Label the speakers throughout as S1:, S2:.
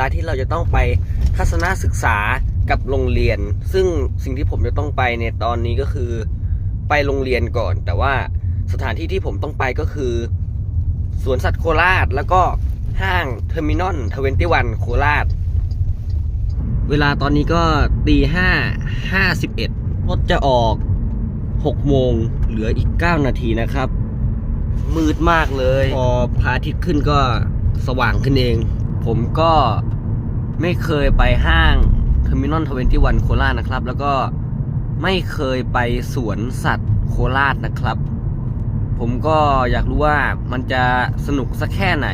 S1: เวลาที่เราจะต้องไปทัศนศึกษากับโรงเรียน ซึ่งสิ่งที่ผมจะต้องไปในตอนนี้ก็คือไปโรงเรียนก่อน แต่ว่าสถานที่ที่ผมต้องไปก็คือ สวนสัตว์โคราช แล้วก็ห้างเทอร์มินอลทเวนตี้วันโคราช เวลาตอนนี้ก็ตีห้าห้าสิบเอ็ดรถจะออกหกโมงเหลืออีกเก้านาทีนะครับ มืดมากเลย พอพระอาทิตย์ขึ้นก็สว่างขึ้นเอง ผมก็ไม่เคยไปห้างเทอร์มินอลทเวนตี้วันโคราชนะครับ แล้วก็ไม่เคยไปสวนสัตว์โคราชนะครับ ผมก็อยากรู้ว่ามันจะสนุกสักแค่ไหน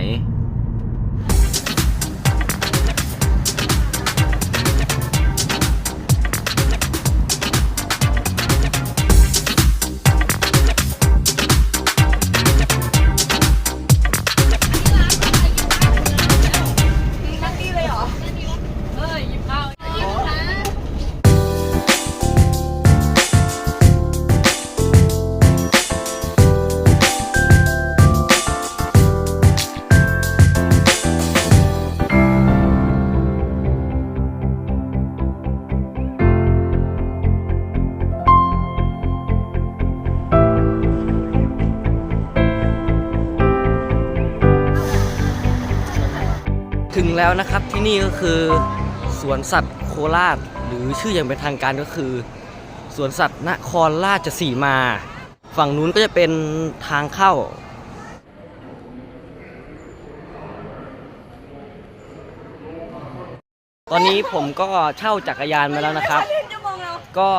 S1: แล้วนะครับที่นี่ก็คือสวนสัตว์โคราช หรือชื่ออย่างเป็นทางการก็คือ สวนสัตว์นครราชสีมา ฝั่งนู้นก็จะเป็นทางเข้า ตอนนี้ผมก็เช่าจักรยานมาแล้วนะครับ ก็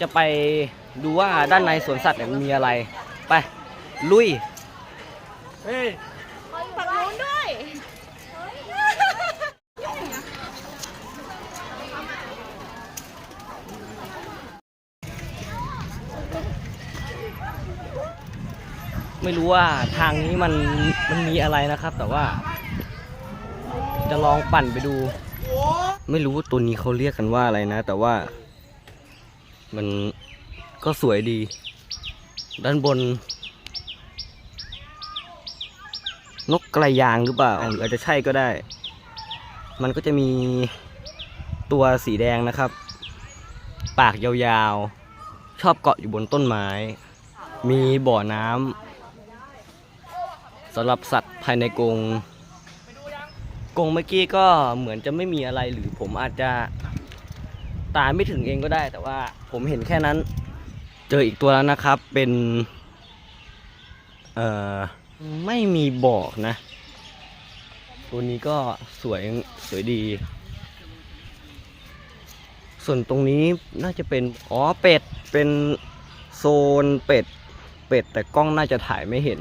S1: จะไปดูว่าด้านในสวนสัตว์เนี่ยมีอะไร ไป ลุย
S2: ฝั่งนู้นด้วย
S1: ไม่รู้ว่าทางนี้มันมันมีอะไรนะครับ แต่ว่า จะลองปั่นไปดู ไม่รู้ว่าตัวนี้เขาเรียกกันว่าอะไรนะ แต่ว่า มันก็สวยดี ด้านบน นกกระยางหรือเปล่าหรืออาจจะใช่ก็ได้ มันก็จะมีตัวสีแดงนะครับ ปากยาวๆ ชอบเกาะอยู่บนต้นไม้ มีบ่อน้ำ สำหรับสัตว์ภายในกรงกรงเมื่อกี้ก็เหมือนจะไม่มีอะไรหรือผมอาจจะตาไม่ถึงเองก็ได้ แต่ว่าผมเห็นแค่นั้น เจออีกตัวแล้วนะครับ เป็น เอ่อ ไม่มีบอกนะ ตัวนี้ก็สวยสวยดี ส่วนตรงนี้น่าจะเป็น อ๋อ เป็ด เป็นโซนเป็ด เป็ดแต่กล้องน่าจะถ่ายไม่เห็น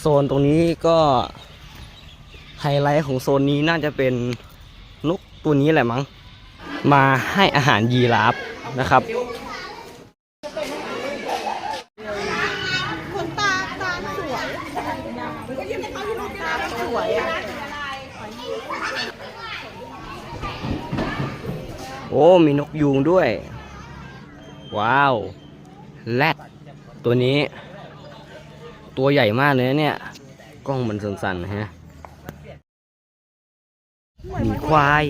S1: โซนตรงนี้ก็ไฮไลท์ของโซนนี้น่าจะเป็นนกตัวนี้แหละมั้ง มาให้อาหารยีราฟนะครับ
S2: คนตาตาสวยตาสวย
S1: โอ้ มีนกยูงด้วย ว้าว แรดตัวนี้ ตัวใหญ่มากเลยนะเนี่ย กล้องมันสั่นๆนะฮะหมีควาย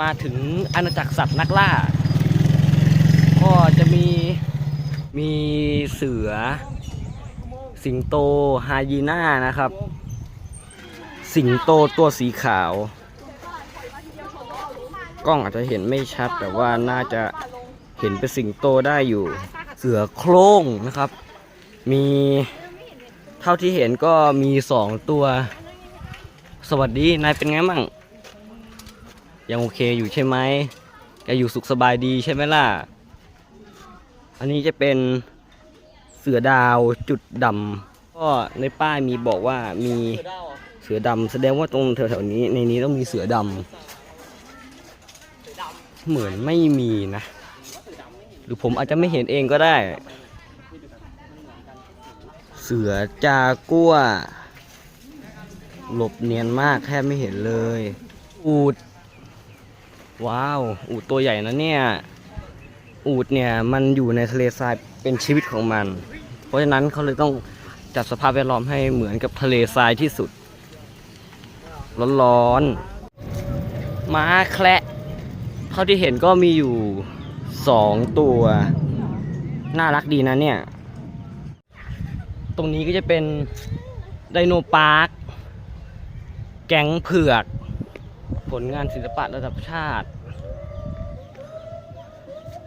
S1: มาถึงอาณาจักรสัตว์นักล่า ก็จะมีมีเสือ สิงโตไฮยีน่านะครับ สิงโตตัวสีขาว กล้องอาจจะเห็นไม่ชัด แต่ว่าน่าจะเห็นเป็นสิงโตได้อยู่ เสือโคร่งนะครับ มีเท่าที่เห็นก็มีสองตัว สวัสดีนายเป็นไงมั่ง ยังโอเคอยู่ใช่ไหมแกอยู่สุขสบายดีใช่ไหมล่ะ อันนี้จะเป็นเสือดาวจุดดำก็ในป้ายมีบอกว่ามีเสือดำแสดงว่าตรงแถวๆนี้ในนี้ต้องมีเสือดำ เหมือนไม่มีนะ หรือผมอาจจะไม่เห็นเองก็ได้ เสือจากัวหลบเนียนมากแทบไม่เห็นเลย อูด ว้าว อูดตัวใหญ่นะเนี่ยออูฐเนี่ยมันอยู่ในทะเลทรายเป็นชีวิตของมัน เพราะฉะนั้นเขาเลยต้องจัดสภาพแวดล้อมให้เหมือนกับทะเลทรายที่สุด ร้อนๆม้าแคระ เท่าที่เห็นก็มีอยู่สองตัว น่ารักดีนะเนี่ย ตรงนี้ก็จะเป็นไดโนพาร์ค แก๊งเผือก ผลงานศิลปะระดับชาติ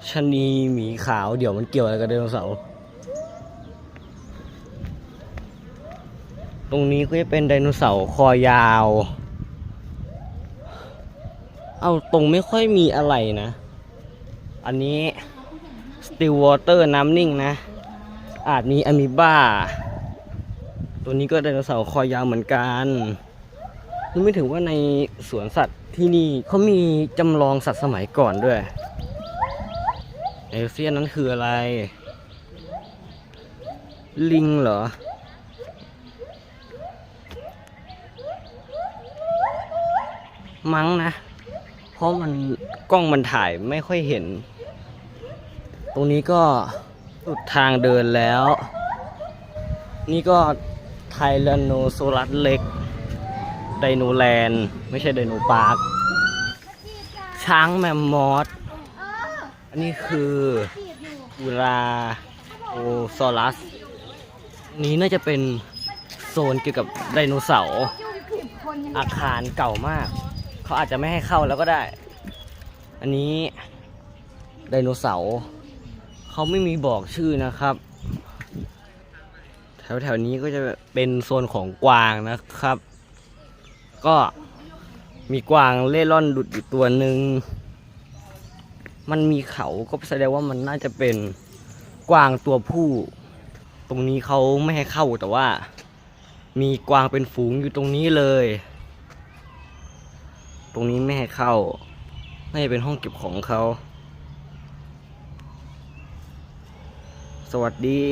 S1: ชะนีหมีขาวเดี๋ยวมันเกี่ยวอะไรกับไดโนเสาร์ตรงนี้ก็จะเป็นไดโนเสาร์คอยาว เอาตรงไม่ค่อยมีอะไรนะ อันนี้ still water น้ำนิ่งนะ อาจมีอะมีบ้า ตัวนี้ก็ไดโนเสาร์คอยาวเหมือนกันนึกไม่ถึงว่าในสวนสัตว์ที่นี่เขามีจำลองสัตว์สมัยก่อนด้วย เอเซียนนั้นคืออะไร ลิงเหรอมั้งนะ ราะมันกล้องมันถ่ายไม่ค่อยเห็น ตรงนี้ก็สุดทางเดินแล้ว นี่ก็ไทแรนโนโซลัสเล็ก ไดโนแลนด์ไม่ใช่ไดโนปาร์ค ช้างแมมมอส อันนี้คืออุราโอซอรัส นี้น่าจะเป็นโซนเกี่ยวกับไดโนเสาร์ อาคารเก่ามาก เขาอาจจะไม่ให้เข้าแล้วก็ได้ อันนี้ไดโนเสาร์เขาไม่มีบอกชื่อนะครับ แถวแถวๆนี้ก็จะเป็นโซนของกวางนะครับ ก็มีกวางเล่ร่อนดุดอยู่ตัวหนึ่งมันมีเขาก็แสดงว่ามันน่าจะเป็นกวางตัวผู้ ตรงนี้เขาไม่ให้เข้าแต่ว่า มีกวางเป็นฝูงอยู่ตรงนี้เลย ตรงนี้ไม่ให้เข้าน่าจะเป็นห้องเก็บของเขา สวัสดี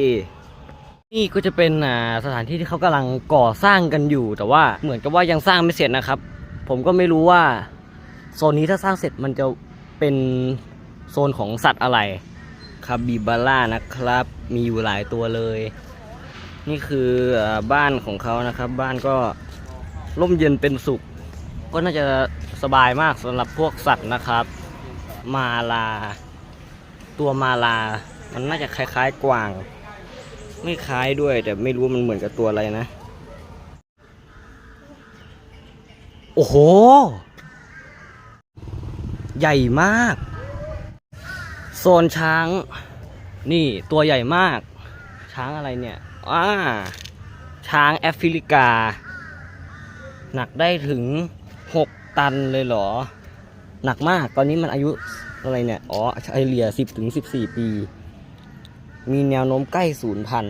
S1: นี่ก็จะเป็นอ่าสถานที่ที่เขากำลังก่อสร้างกันอยู่ แต่ว่าเหมือนกับว่ายังสร้างไม่เสร็จนะครับ ผมก็ไม่รู้ว่าโซนนี้ถ้าสร้างเสร็จมันจะเป็นโซนของสัตว์อะไรคาบิบาร่านะครับ มีอยู่หลายตัวเลย นี่คืออาบ้านของเขานะครับ บ้านก็ร่มเย็นเป็นสุข ก็น่าจะสบายมากสำหรับพวกสัตว์นะครับ มาลา ตัวมาลา มันน่าจะคล้ายๆกวาง ไม่คล้ายด้วย แต่ไม่รู้มันเหมือนกับตัวอะไรนะ โอ้โห ใหญ่มาก โซนช้าง นี่ตัวใหญ่มาก ช้างอะไรเนี่ยอ่าช้างแอฟริกา หนักได้ถึง 6ตันเลยเหรอ หนักมาก ตอนนี้มันอายุอะไรเนี่ย อ๋อเฉลี่ย10ถึง14ปี มีแนวโน้มใกล้ศูนย์พัน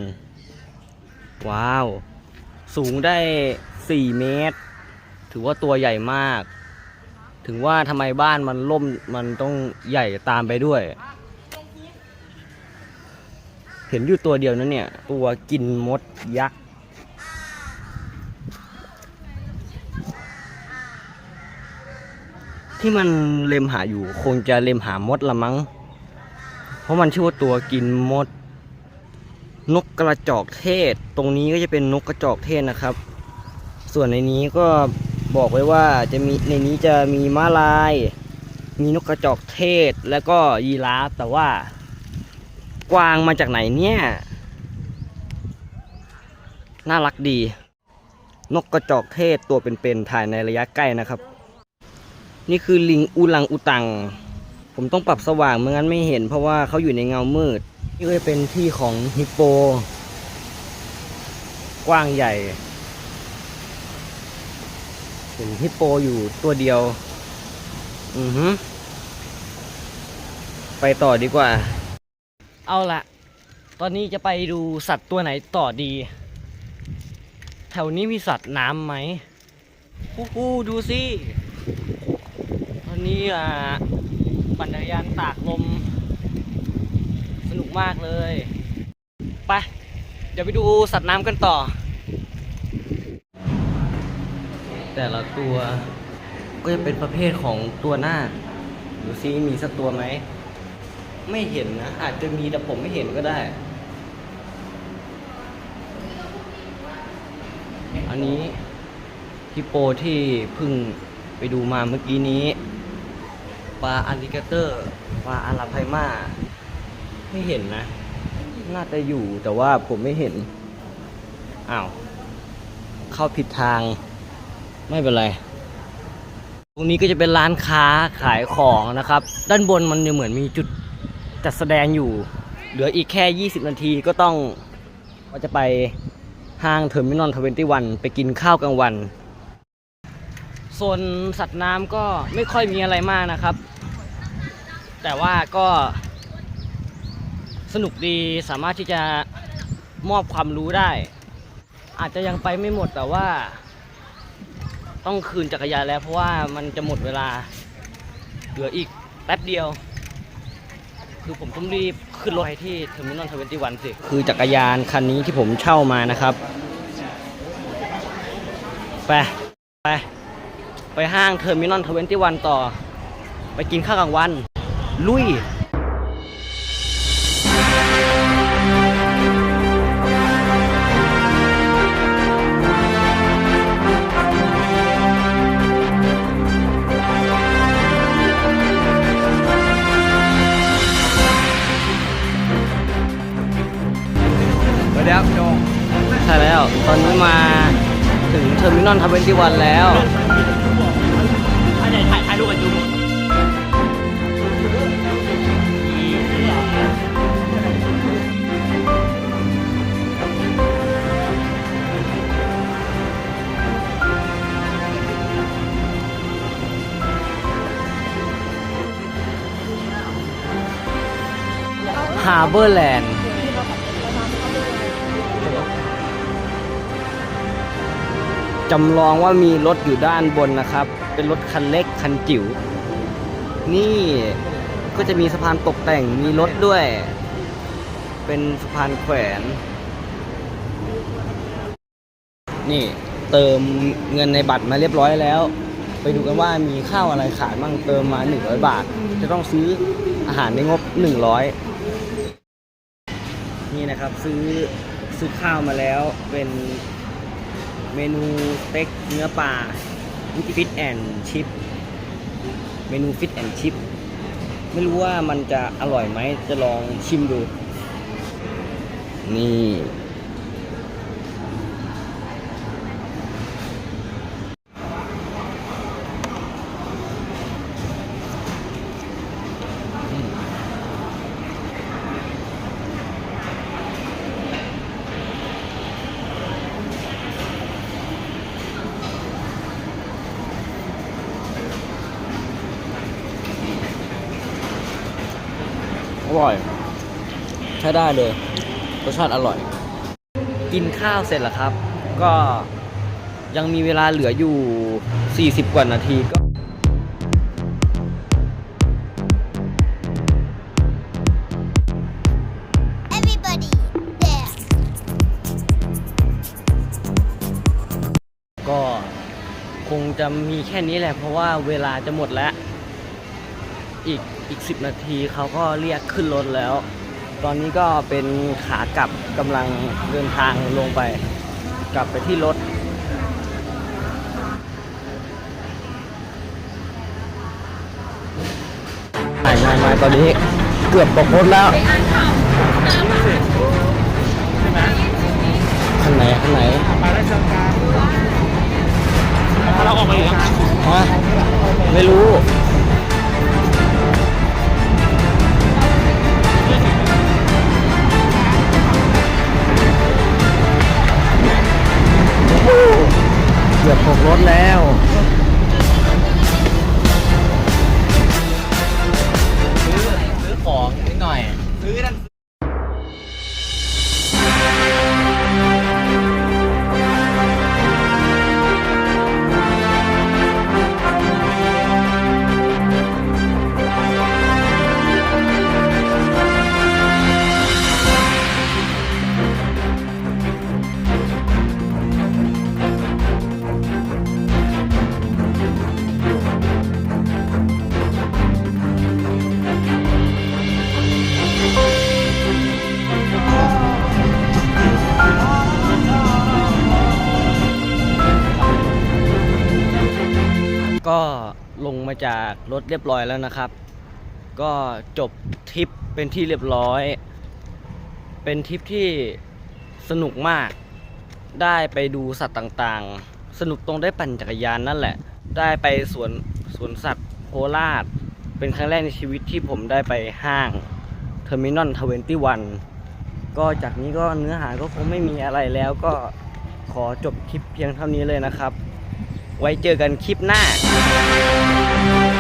S1: ว้าว สูงได้4เมตร ถือว่าตัวใหญ่มาก ถึงว่าทำไมบ้านมันล่ม มันต้องใหญ่ตามไปด้วย เห็นอยู่ตัวเดียวนะเนี่ย ตัวกินมดยักษ์ ที่มันเล็มหาอยู่ คงจะเล็มหามดละมั้ง เพราะมันชื่อว่าตัวกินมด นกกระจอกเทศ ตรงนี้ก็จะเป็นนกกระจอกเทศนะครับ ส่วนในนี้ก็บอกไว้ว่าจะมีในนี้จะมีม้าลาย มีนกกระจอกเทศแล้วก็ยีราฟแต่ว่ากวางมาจากไหนเนี่ย น่ารักดี นกกระจอกเทศตัวเป็นๆถ่ายในระยะใกล้นะครับ นี่คือลิงอูลังอุตัง ผมต้องปรับสว่างไม่งั้นไม่เห็น เพราะว่าเขาอยู่ในเงามืด นี่ก็จะเป็นที่ของฮิปโป กว้างใหญ่เห็นฮิปโปอยู่ตัวเดียว อือฮึไปต่อดีกว่า เอาละตอนนี้จะไปดูสัตว์ตัวไหนต่อดี แถวนี้มีสัตว์น้ำไหมฮู้ฮู้ดูสิ ตอนนี้อ่าปั่นจักรยานตากลม สนุกมากเลย ไป เดี๋ยวไปดูสัตว์น้ำกันต่อ แต่ละตัวก็จะเป็นประเภทของตัวหน้า ดูซิมีสักตัวไหม ไม่เห็นนะ อาจจะมีแต่ผมไม่เห็นก็ได้ อันนี้ฮิปโปที่เพิ่งไปดูมาเมื่อกี้นี้ ปลาอ l ลิเกเตอร์ปลาอาราไพมาไม่เห็นนะ น่าจะอยู่แต่ว่าผมไม่เห็น อ้าว เข้าผิดทาง ไม่เป็นไร ตรงนี้ก็จะเป็นร้านค้าขายของนะครับ ด้านบนมันยังเหมือนมีจุดจัดแสดงอยู่ เหลืออีกแค่ 20 นาทีก็ต้องก็จะไปห้างเทอร์มินอลทเวนตี้วันไปกินข้าวกลางวัน ส่วนสัตว์น้ำก็ไม่ค่อยมีอะไรมากนะครับ แต่ว่าก็สนุกดีสามารถที่จะมอบความรู้ได้ อาจจะยังไปไม่หมดแต่ว่า ต้องคืนจักรยานแล้วเพราะว่ามันจะหมดเวลา เหลืออีกแป๊บเดียว คือผมต้องรีบขึ้นรถไปที่เทอร์มินอลทเวนตี้วันสิคือจักรยานคันนี้ที่ผมเช่ามานะครับ ไป ไป ไปห้างเทอร์มินอลทเวนตี้วันต่อ ไปกินข้าวกลางวัน ลุยใช่แล้ว ตอนนี้มาถึงเทอร์มินอลทเวนตี้วันแล้ว
S3: ร์
S1: เบอร์แลนด์จำลองว่ามีรถอยู่ด้านบนนะครับ เป็นรถคันเล็กคันจิ๋ว นี่ก็จะมีสะพานตกแต่งมีรถด้วย เป็นสะพานแขวน นี่เติมเงินในบัตรมาเรียบร้อยแล้ว ไปดูกันว่ามีข้าวอะไรขายบ้างเติมมา 100 บาท จะต้องซื้ออาหารในงบ 100 นี่นะครับซื้อซื้อข้าวมาแล้วเป็นเมนูสเต็กเนื้อปลาฟิตแอนชิพเมนูฟิตแอนชิพไม่รู้ว่ามันจะอร่อยไหมจะลองชิมดู นี่ ร่อย ใช้ได้เลยรสชาติอร่อย กินข้าวเสร็จแล้วครับ ก็ยังมีเวลาเหลืออยู่ 40 กว่านาทีก็
S4: Everybody there.
S1: ก็คงจะมีแค่นี้แหละเพราะว่าเวลาจะหมดแล้ว อีก อีก 10 นาทีเขาก็เรียกขึ้นรถแล้ว ตอนนี้ก็เป็นขากลับกำลังเดินทางลงไป กลับไปที่รถไม่ไม่ไม่ตอนนี้เกือบตกรถแล้วข้างไหนข้างไหน
S3: มาได้เชิงกลางเราออกมาอยู่ยัง
S1: ฮะไม่รู้ รถแล้ว จากรถเรียบร้อยแล้วนะครับ ก็จบทริปเป็นที่เรียบร้อย เป็นทริปที่สนุกมาก ได้ไปดูสัตว์ต่างๆ สนุกตรงได้ปั่นจักรยานนั่นแหละ ได้ไปสวนสวนสัตว์โคราช เป็นครั้งแรกในชีวิตที่ผมได้ไปห้างเทอร์มินอลทเวนตี้วันก็จากนี้ก็เนื้อหาก็คงไม่มีอะไรแล้วก็ขอจบคลิปเพียงเท่านี้เลยนะครับ ไว้เจอกันคลิปหน้า Thank you.